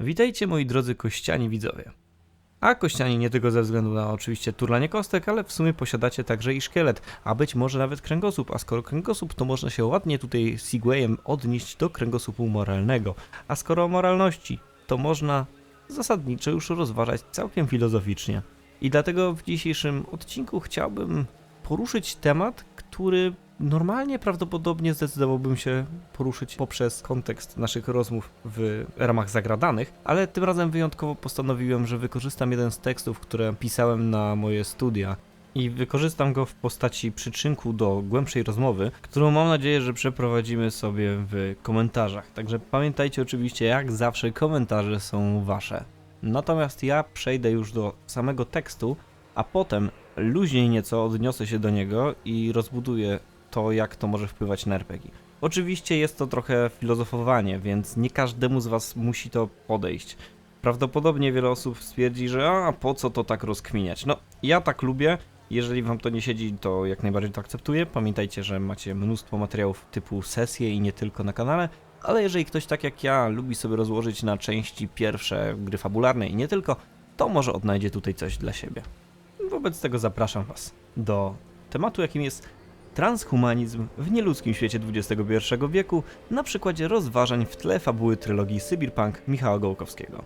Witajcie moi drodzy kościani widzowie. A kościani nie tylko ze względu na oczywiście turlanie kostek, ale w sumie posiadacie także i szkielet, a być może nawet kręgosłup, a skoro kręgosłup, to można się ładnie tutaj Segwayem odnieść do kręgosłupu moralnego, a skoro o moralności, to można zasadniczo już rozważać całkiem filozoficznie. I dlatego w dzisiejszym odcinku chciałbym poruszyć temat, który normalnie prawdopodobnie zdecydowałbym się poruszyć poprzez kontekst naszych rozmów w ramach zagradanych, ale tym razem wyjątkowo postanowiłem, że wykorzystam jeden z tekstów, które pisałem na moje studia i wykorzystam go w postaci przyczynku do głębszej rozmowy, którą mam nadzieję, że przeprowadzimy sobie w komentarzach. Także pamiętajcie oczywiście, jak zawsze komentarze są wasze. Natomiast ja przejdę już do samego tekstu, a potem luźniej nieco odniosę się do niego i rozbuduję to, jak to może wpływać na RPG. Oczywiście jest to trochę filozofowanie, więc nie każdemu z Was musi to podejść. Prawdopodobnie wiele osób stwierdzi, że a po co to tak rozkminiać. No, ja tak lubię. Jeżeli Wam to nie siedzi, to jak najbardziej to akceptuję. Pamiętajcie, że macie mnóstwo materiałów typu sesje i nie tylko na kanale. Ale jeżeli ktoś tak jak ja lubi sobie rozłożyć na części pierwsze gry fabularne i nie tylko, to może odnajdzie tutaj coś dla siebie. Wobec tego zapraszam Was do tematu, jakim jest transhumanizm w nieludzkim świecie XXI wieku na przykładzie rozważań w tle fabuły trylogii Cyberpunk Michała Gołkowskiego.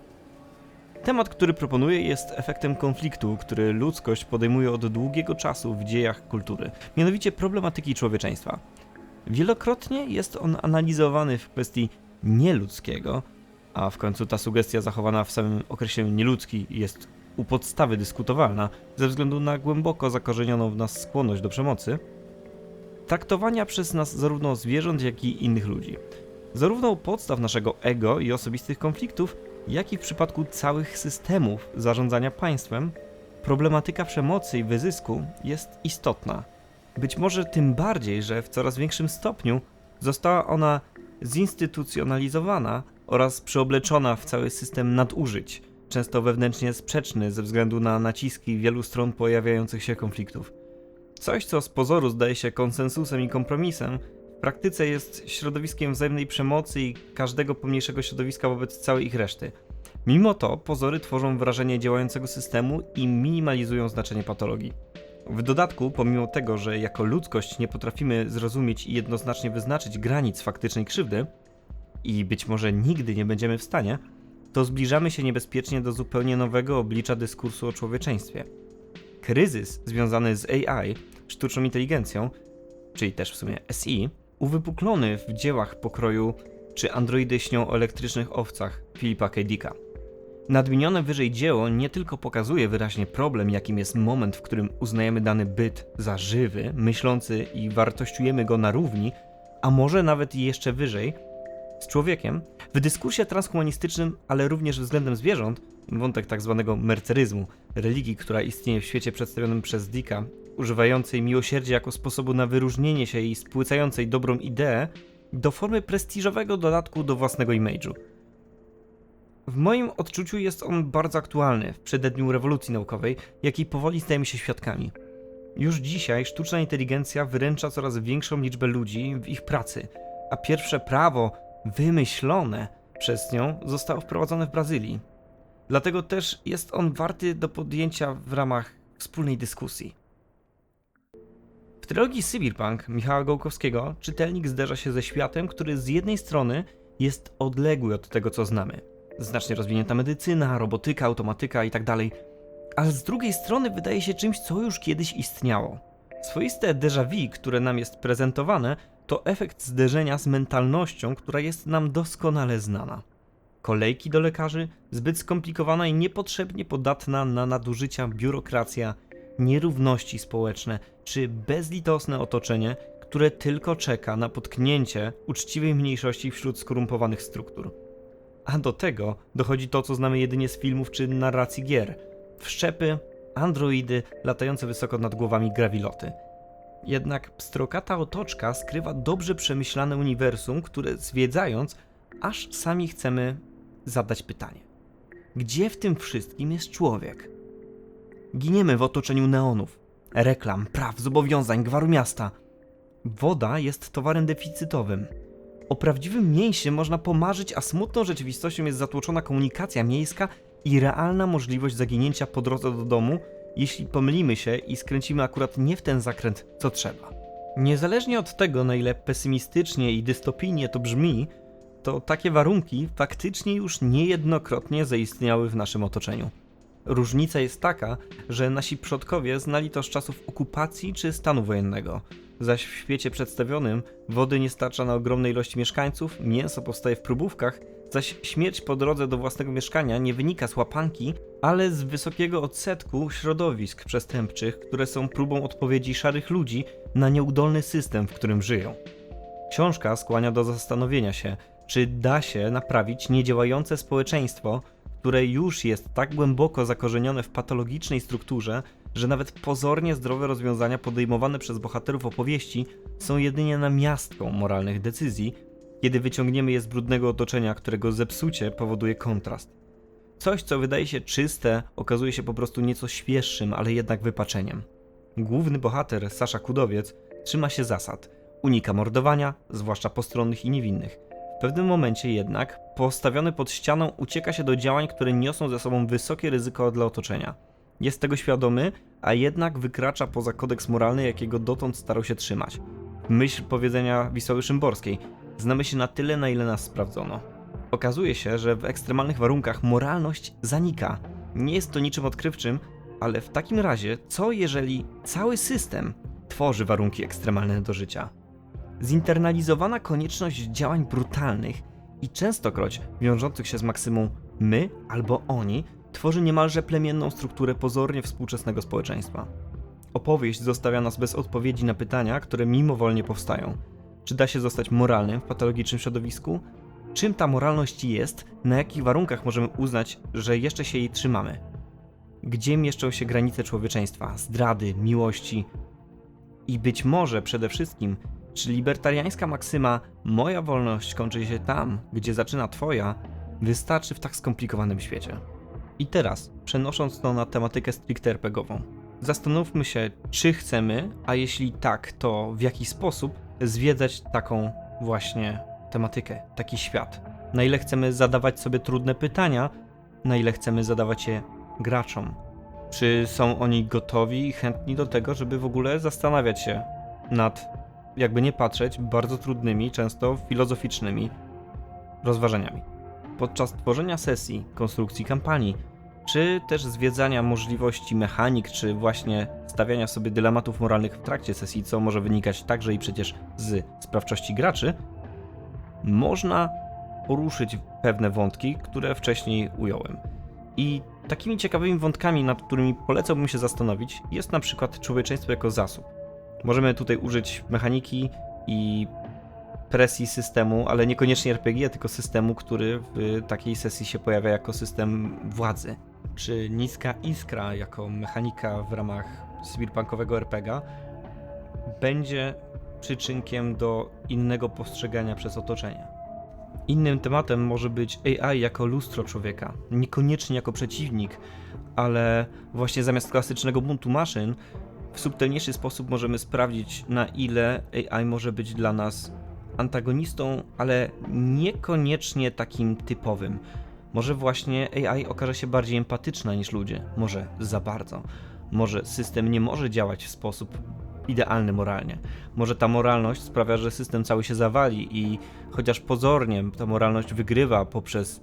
Temat, który proponuję, jest efektem konfliktu, który ludzkość podejmuje od długiego czasu w dziejach kultury, mianowicie problematyki człowieczeństwa. Wielokrotnie jest on analizowany w kwestii nieludzkiego, a w końcu ta sugestia zachowana w samym okresie nieludzki jest u podstawy dyskutowalna ze względu na głęboko zakorzenioną w nas skłonność do przemocy, traktowania przez nas zarówno zwierząt, jak i innych ludzi. Zarówno podstaw naszego ego i osobistych konfliktów, jak i w przypadku całych systemów zarządzania państwem, problematyka przemocy i wyzysku jest istotna. Być może tym bardziej, że w coraz większym stopniu została ona zinstytucjonalizowana oraz przeobleczona w cały system nadużyć, często wewnętrznie sprzeczny ze względu na naciski wielu stron pojawiających się konfliktów. Coś, co z pozoru zdaje się konsensusem i kompromisem, w praktyce jest środowiskiem wzajemnej przemocy i każdego pomniejszego środowiska wobec całej ich reszty. Mimo to pozory tworzą wrażenie działającego systemu i minimalizują znaczenie patologii. W dodatku, pomimo tego, że jako ludzkość nie potrafimy zrozumieć i jednoznacznie wyznaczyć granic faktycznej krzywdy, i być może nigdy nie będziemy w stanie, to zbliżamy się niebezpiecznie do zupełnie nowego oblicza dyskursu o człowieczeństwie. Kryzys związany z AI, sztuczną inteligencją, czyli też w sumie SI, uwypuklony w dziełach pokroju Czy androidy śnią o elektrycznych owcach Filipa K. Dicka. Nadmienione wyżej dzieło nie tylko pokazuje wyraźnie problem, jakim jest moment, w którym uznajemy dany byt za żywy, myślący i wartościujemy go na równi, a może nawet jeszcze wyżej, z człowiekiem, w dyskursie transhumanistycznym, ale również względem zwierząt, wątek tak zwanego merceryzmu, religii, która istnieje w świecie przedstawionym przez Dicka, używającej miłosierdzia jako sposobu na wyróżnienie się i spłycającej dobrą ideę, do formy prestiżowego dodatku do własnego image'u. W moim odczuciu jest on bardzo aktualny w przededniu rewolucji naukowej, jakiej powoli stajemy się świadkami. Już dzisiaj sztuczna inteligencja wyręcza coraz większą liczbę ludzi w ich pracy, a pierwsze prawo wymyślone przez nią zostało wprowadzone w Brazylii. Dlatego też jest on warty do podjęcia w ramach wspólnej dyskusji. W trylogii Cyberpunk Michała Gołkowskiego czytelnik zderza się ze światem, który z jednej strony jest odległy od tego, co znamy. Znacznie rozwinięta medycyna, robotyka, automatyka itd. Ale z drugiej strony wydaje się czymś, co już kiedyś istniało. Swoiste déjà vu, które nam jest prezentowane, to efekt zderzenia z mentalnością, która jest nam doskonale znana. Kolejki do lekarzy, zbyt skomplikowana i niepotrzebnie podatna na nadużycia biurokracja, nierówności społeczne czy bezlitosne otoczenie, które tylko czeka na potknięcie uczciwej mniejszości wśród skorumpowanych struktur. A do tego dochodzi to, co znamy jedynie z filmów czy narracji gier. Wszczepy, androidy, latające wysoko nad głowami grawiloty. Jednak pstrokata otoczka skrywa dobrze przemyślane uniwersum, które zwiedzając, aż sami chcemy zadać pytanie. Gdzie w tym wszystkim jest człowiek? Giniemy w otoczeniu neonów, reklam, praw, zobowiązań, gwaru miasta. Woda jest towarem deficytowym. O prawdziwym mięsie można pomarzyć, a smutną rzeczywistością jest zatłoczona komunikacja miejska i realna możliwość zaginięcia po drodze do domu, jeśli pomylimy się i skręcimy akurat nie w ten zakręt, co trzeba. Niezależnie od tego, na ile pesymistycznie i dystopijnie to brzmi, to takie warunki faktycznie już niejednokrotnie zaistniały w naszym otoczeniu. Różnica jest taka, że nasi przodkowie znali to z czasów okupacji czy stanu wojennego, zaś w świecie przedstawionym wody nie starcza na ogromnej ilości mieszkańców, mięso powstaje w próbówkach, zaś śmierć po drodze do własnego mieszkania nie wynika z łapanki, ale z wysokiego odsetku środowisk przestępczych, które są próbą odpowiedzi szarych ludzi na nieudolny system, w którym żyją. Książka skłania do zastanowienia się, czy da się naprawić niedziałające społeczeństwo, które już jest tak głęboko zakorzenione w patologicznej strukturze, że nawet pozornie zdrowe rozwiązania podejmowane przez bohaterów opowieści są jedynie namiastką moralnych decyzji, kiedy wyciągniemy je z brudnego otoczenia, którego zepsucie powoduje kontrast. Coś, co wydaje się czyste, okazuje się po prostu nieco świeższym, ale jednak wypaczeniem. Główny bohater, Sasza Kudowiec, trzyma się zasad. Unika mordowania, zwłaszcza postronnych i niewinnych. W pewnym momencie jednak, postawiony pod ścianą, ucieka się do działań, które niosą ze sobą wysokie ryzyko dla otoczenia. Jest tego świadomy, a jednak wykracza poza kodeks moralny, jakiego dotąd starał się trzymać. Myśl powiedzenia Wisławy Szymborskiej, znamy się na tyle, na ile nas sprawdzono. Okazuje się, że w ekstremalnych warunkach moralność zanika. Nie jest to niczym odkrywczym, ale w takim razie, co jeżeli cały system tworzy warunki ekstremalne do życia? Zinternalizowana konieczność działań brutalnych i częstokroć wiążących się z maksymą my albo oni tworzy niemalże plemienną strukturę pozornie współczesnego społeczeństwa. Opowieść zostawia nas bez odpowiedzi na pytania, które mimowolnie powstają. Czy da się zostać moralnym w patologicznym środowisku? Czym ta moralność jest? Na jakich warunkach możemy uznać, że jeszcze się jej trzymamy? Gdzie mieszczą się granice człowieczeństwa, zdrady, miłości? I być może przede wszystkim, czy libertariańska maksyma moja wolność kończy się tam, gdzie zaczyna twoja, wystarczy w tak skomplikowanym świecie? I teraz, przenosząc to na tematykę stricte RPGową, zastanówmy się, czy chcemy, a jeśli tak, to w jaki sposób zwiedzać taką właśnie tematykę, taki świat. Na ile chcemy zadawać sobie trudne pytania, na ile chcemy zadawać je graczom. Czy są oni gotowi i chętni do tego, żeby w ogóle zastanawiać się nad, jakby nie patrzeć, bardzo trudnymi, często filozoficznymi rozważaniami. Podczas tworzenia sesji, konstrukcji kampanii, czy też zwiedzania możliwości mechanik, czy właśnie stawiania sobie dylematów moralnych w trakcie sesji, co może wynikać także i przecież z sprawczości graczy, można poruszyć pewne wątki, które wcześniej ująłem. I takimi ciekawymi wątkami, nad którymi polecałbym się zastanowić, jest na przykład człowieczeństwo jako zasób. Możemy tutaj użyć mechaniki i presji systemu, ale niekoniecznie RPG, tylko systemu, który w takiej sesji się pojawia jako system władzy. Czy niska iskra jako mechanika w ramach cyberpunkowego RPGa będzie przyczynkiem do innego postrzegania przez otoczenie. Innym tematem może być AI jako lustro człowieka, niekoniecznie jako przeciwnik, ale właśnie zamiast klasycznego buntu maszyn, w subtelniejszy sposób możemy sprawdzić, na ile AI może być dla nas antagonistą, ale niekoniecznie takim typowym. Może właśnie AI okaże się bardziej empatyczna niż ludzie, może za bardzo. Może system nie może działać w sposób idealny moralnie. Może ta moralność sprawia, że system cały się zawali i chociaż pozornie ta moralność wygrywa poprzez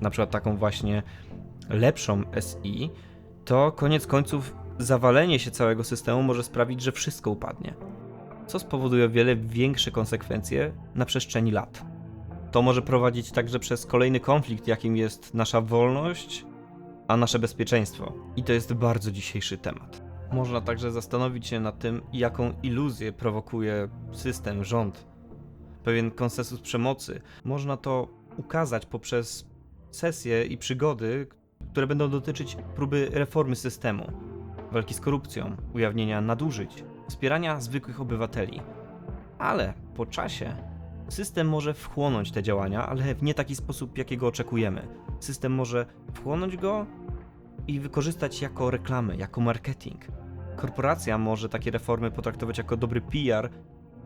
na przykład taką właśnie lepszą SI, to koniec końców zawalenie się całego systemu może sprawić, że wszystko upadnie. Co spowoduje wiele większe konsekwencje na przestrzeni lat. To może prowadzić także przez kolejny konflikt, jakim jest nasza wolność, a nasze bezpieczeństwo. I to jest bardzo dzisiejszy temat. Można także zastanowić się nad tym, jaką iluzję prowokuje system, rząd. Pewien konsensus przemocy. Można to ukazać poprzez sesje i przygody, które będą dotyczyć próby reformy systemu, walki z korupcją, ujawnienia nadużyć, wspierania zwykłych obywateli. Ale po czasie system może wchłonąć te działania, ale w nie taki sposób, jakiego oczekujemy. System może wchłonąć go i wykorzystać jako reklamę, jako marketing. Korporacja może takie reformy potraktować jako dobry PR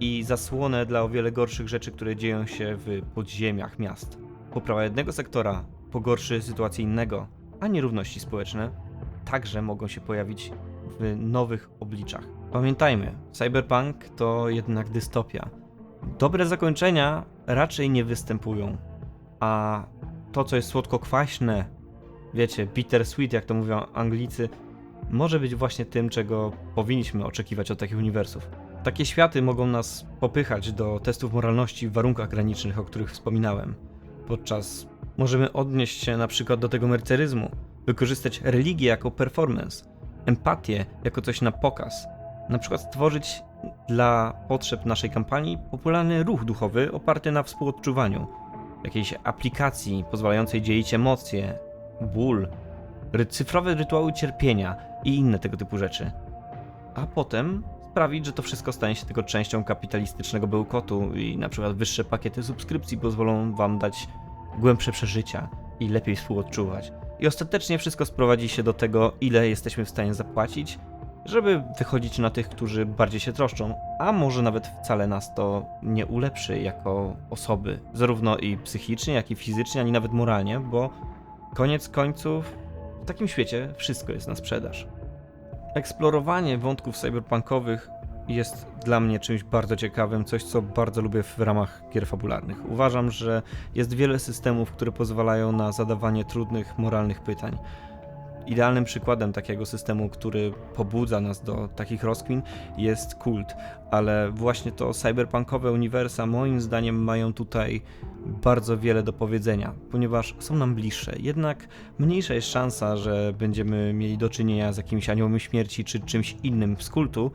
i zasłonę dla o wiele gorszych rzeczy, które dzieją się w podziemiach miast. Poprawa jednego sektora pogorszy sytuację innego, a nierówności społeczne także mogą się pojawić w nowych obliczach. Pamiętajmy, cyberpunk to jednak dystopia. Dobre zakończenia raczej nie występują, a to, co jest słodko-kwaśne, wiecie, bittersweet, jak to mówią Anglicy, może być właśnie tym, czego powinniśmy oczekiwać od takich uniwersów. Takie światy mogą nas popychać do testów moralności w warunkach granicznych, o których wspominałem. Podczas możemy odnieść się na przykład do tego merceryzmu, wykorzystać religię jako performance, empatię jako coś na pokaz, na przykład stworzyć dla potrzeb naszej kampanii popularny ruch duchowy oparty na współodczuwaniu, jakiejś aplikacji pozwalającej dzielić emocje, ból, cyfrowe rytuały cierpienia i inne tego typu rzeczy. A potem sprawić, że to wszystko stanie się tylko częścią kapitalistycznego bełkotu i na przykład wyższe pakiety subskrypcji pozwolą wam dać głębsze przeżycia i lepiej współodczuwać. I ostatecznie wszystko sprowadzi się do tego, ile jesteśmy w stanie zapłacić, żeby wychodzić na tych, którzy bardziej się troszczą, a może nawet wcale nas to nie ulepszy jako osoby, zarówno i psychicznie, jak i fizycznie, ani nawet moralnie, bo koniec końców w takim świecie wszystko jest na sprzedaż. Eksplorowanie wątków cyberpunkowych jest dla mnie czymś bardzo ciekawym, coś co bardzo lubię w ramach gier fabularnych. Uważam, że jest wiele systemów, które pozwalają na zadawanie trudnych moralnych pytań. Idealnym przykładem takiego systemu, który pobudza nas do takich rozkmin, jest kult, ale właśnie to cyberpunkowe uniwersa moim zdaniem mają tutaj bardzo wiele do powiedzenia, ponieważ są nam bliższe. Jednak mniejsza jest szansa, że będziemy mieli do czynienia z jakimś aniołem śmierci czy czymś innym z kultu,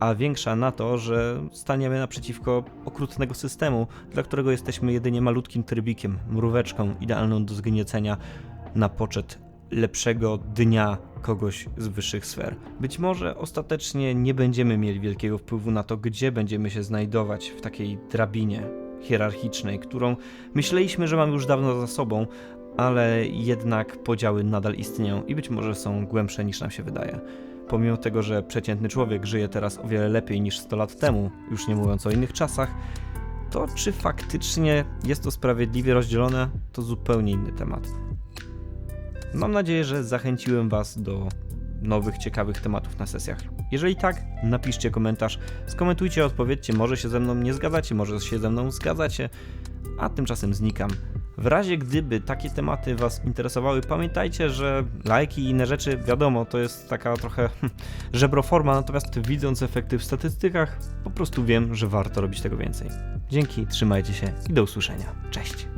a większa na to, że staniemy naprzeciwko okrutnego systemu, dla którego jesteśmy jedynie malutkim trybikiem, mróweczką idealną do zgniecenia na poczet lepszego dnia kogoś z wyższych sfer. Być może ostatecznie nie będziemy mieli wielkiego wpływu na to, gdzie będziemy się znajdować w takiej drabinie hierarchicznej, którą myśleliśmy, że mamy już dawno za sobą, ale jednak podziały nadal istnieją i być może są głębsze niż nam się wydaje. Pomimo tego, że przeciętny człowiek żyje teraz o wiele lepiej niż 100 lat temu, już nie mówiąc o innych czasach, to czy faktycznie jest to sprawiedliwie rozdzielone, to zupełnie inny temat. Mam nadzieję, że zachęciłem Was do nowych, ciekawych tematów na sesjach. Jeżeli tak, napiszcie komentarz, skomentujcie, odpowiedzcie, może się ze mną nie zgadzacie, może się ze mną zgadzacie, a tymczasem znikam. W razie gdyby takie tematy Was interesowały, pamiętajcie, że lajki i inne rzeczy, wiadomo, to jest taka trochę żebroforma, natomiast widząc efekty w statystykach, po prostu wiem, że warto robić tego więcej. Dzięki, trzymajcie się i do usłyszenia. Cześć!